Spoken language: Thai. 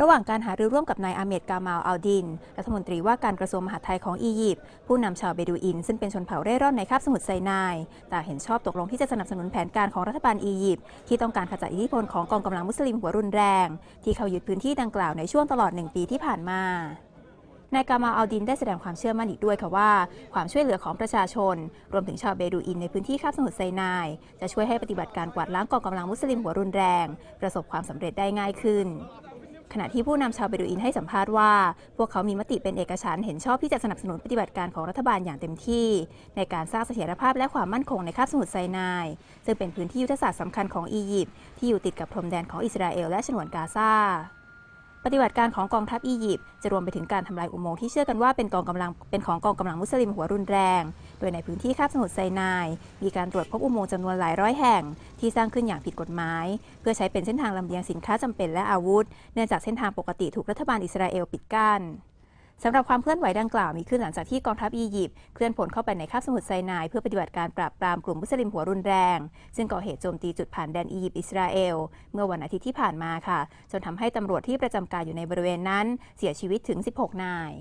ระหว่างการหารือร่วมกับนายอาเมดกามาลอัลดิน รัฐมนตรีว่าการกระทรวงมหาดไทยของอียิปต์ผู้นำชาวเบดูอิน ซึ่งเป็นชนเผ่าเร่ร่อนในคาบสมุทรไซนายต่างเห็นชอบตกลงที่จะสนับสนุนแผนการของรัฐบาลอียิปต์ที่ต้องการขจัดอิทธิพลของกองกำลังมุสลิมหัวรุนแรง ที่เขายึดพื้นที่ดังกล่าวในช่วงตลอดหนึ่งปีที่ผ่านมานายกามาอัลดินได้แสดงความเชื่อมั่นอีกด้วยค่ะว่า ความช่วยเหลือของประชาชน รวมถึงชาวเบดูอินในพื้นที่คาบสมุทรไซนาย จะช่วยให้ปฏิบัติการกวาดล้างกองกำลังมุสลิมหัวรุนแรง ประสบความสำเร็จได้ง่ายขึ้น ขณะที่ผู้นำชาวเบดูอินให้สัมภาษณ์ว่า พวกเขามีมติเป็นเอกฉันเห็นชอบที่จะสนับสนุนปฏิบัติการของรัฐบาลอย่างเต็มที่ ในการสร้างเสถียรภาพและความมั่นคงในคาบสมุทรไซนาย ซึ่งเป็นพื้นที่ยุทธศาสตร์สำคัญของอียิปต์ที่อยู่ติดกับพรมแดนของอิสราเอลและฉนวนกาซา ปฏิบัติการของกองทัพอียิปต์จะรวมไปถึงการทำลายอุโมงค์ที่เชื่อกันว่าเป็นกองกำลังเป็นของกองกำลังมุสลิมหัวรุนแรง โดยในพื้นที่คาบสมุทรไซนาย มีการตรวจพบอุโมงค์จำนวนหลายร้อยแห่ง ที่สร้างขึ้นอย่างผิดกฎหมาย เพื่อใช้เป็นเส้นทางลำเลียงสินค้าจำเป็นและอาวุธ เนื่องจากเส้นทางปกติถูกรัฐบาลอิสราเอลปิดกั้น สำหรับความเคลื่อนไหวดังกล่าวมีขึ้นหลังจากที่กองทัพอียิปต์เคลื่อนผลเข้าไปในคาบสมุทรไซนายเพื่อปฏิบัติการปราบปรามกลุ่มมุสลิมหัวรุนแรง ซึ่งก่อเหตุโจมตีจุดผ่านแดนอียิปต์อิสราเอล เมื่อวันอาทิตย์ที่ผ่านมาค่ะ จนทำให้ตำรวจที่ประจำการอยู่ในบริเวณนั้น เสียชีวิตถึง 16 นาย